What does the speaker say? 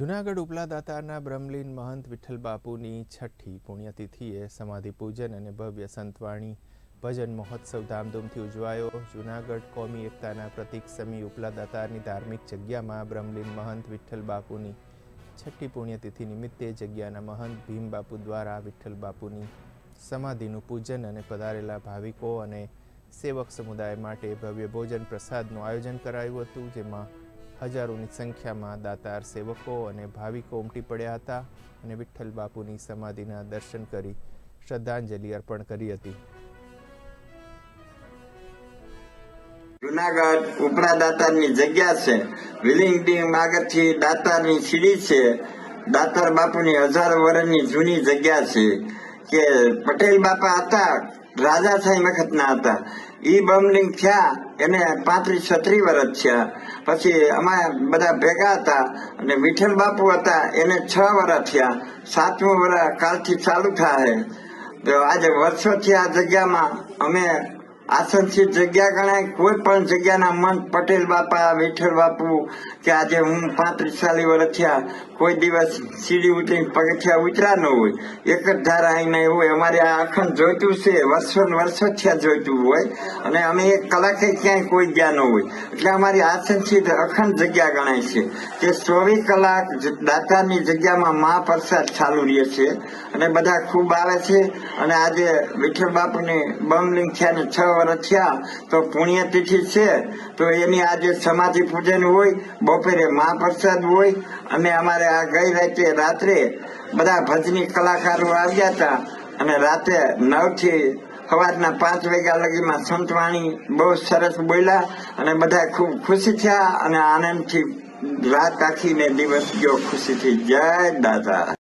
જૂનાગઢ ઉપલા દાતારના બ્રહ્મલીન મહંત વિઠ્ઠલ બાપુની છઠ્ઠી પુણ્યતિથિએ સમાધિ પૂજન અને ભવ્ય સંતવાણી ભજન મહોત્સવ ધામધૂમથી ઉજવાયો. જૂનાગઢ કોમી એકતાના પ્રતિક સમી ઉપલા દાતારની ધાર્મિક જગ્યામાં બ્રહ્મલીન મહંત વિઠ્ઠલ બાપુની છઠ્ઠી પુણ્યતિથિ નિમિત્તે જગ્યાના મહંત ભીમ બાપુ દ્વારા વિઠ્ઠલ બાપુની સમાધિનું પૂજન અને પધારેલા ભાવિકો અને સેવક સમુદાય માટે ભવ્ય ભોજન પ્રસાદનું આયોજન કરાયું હતું, જેમાં હજારોની સંખ્યામાં દાતાર સેવકો અને ભાવિકો ઉમટી પડ્યા હતા અને વિઠ્ઠલ બાપુની સમાધિના દર્શન કરી શ્રદ્ધાંજલિ અર્પણ કરી હતી. જુનાગઢ ઉપરા દાતારની જગ્યા છે. વિલિંગ ડીમ આગળથી દાતારની સીડી છે. દાતાર બાપુની હજાર વર્ષની જૂની જગ્યા છે. કે પટેલ બાપા હતા. રાજા સાહેબ વખતના હતા. ઈ બમલિંગ થયા, એને પાંત્રીસ છત્રીસ વર્ષ થયા. પછી અમારે બધા ભેગા હતા અને વિઠ્ઠલ બાપુ હતા, એને છ વર્ષ થયા. સાતમું વર્ષ કાલથી ચાલુ થાય. તો આજે વર્ષોથી આ જગ્યામાં અમે આસનશીલ જગ્યા ગણાય. કોઈ પણ જગ્યાના મન પટેલ બાપા, વિઠ્ઠલ બાપુ, કે આજે હું પાંત્રીસ ચાલીસ વર્ષ થયા, કોઈ દિવસ સીડી ઉતરીને પગથિયા ઉતર્યા ન હોય. એક જ ધારા અહીં નહીં હોય. અમારે આ અખંડ જોઈતું છે, વર્ષો વર્ષો થયા જોઈતું હોય. અને અમે એક કલાકે ક્યાંય કોઈ ગયા ન હોય. એટલે અમારી આસનશીલ અખંડ જગ્યા ગણાય છે. કે ચોવીસ કલાક દાતાની જગ્યામાં જગ્યામાં મહાપ્રસાદ ચાલુ રહે છે. અને બધા ખૂબ આવે છે. અને આજે વિઠ્ઠલ બાપુની બમલિંગ થયા ને છ વર્ષ થયા, તો પુણ્યતિથિ છે, તો એની આજે સમાધિ પૂજન હોય, બપોરે મહાપ્રસાદ હોય અને અમારે આ ગઈ રાતે, રાત્રે બધા ભજની કલાકારો આવ્યા હતા, અને રાતે નવથી સવારના પાંચ વાગ્યા લગીમાં સંતવાણી બહુ સરસ બોલ્યા, અને બધા ખૂબ ખુશી થયા, અને આનંદથી રાત આખીને દિવસ ગયો ખુશીથી. જય દાદા.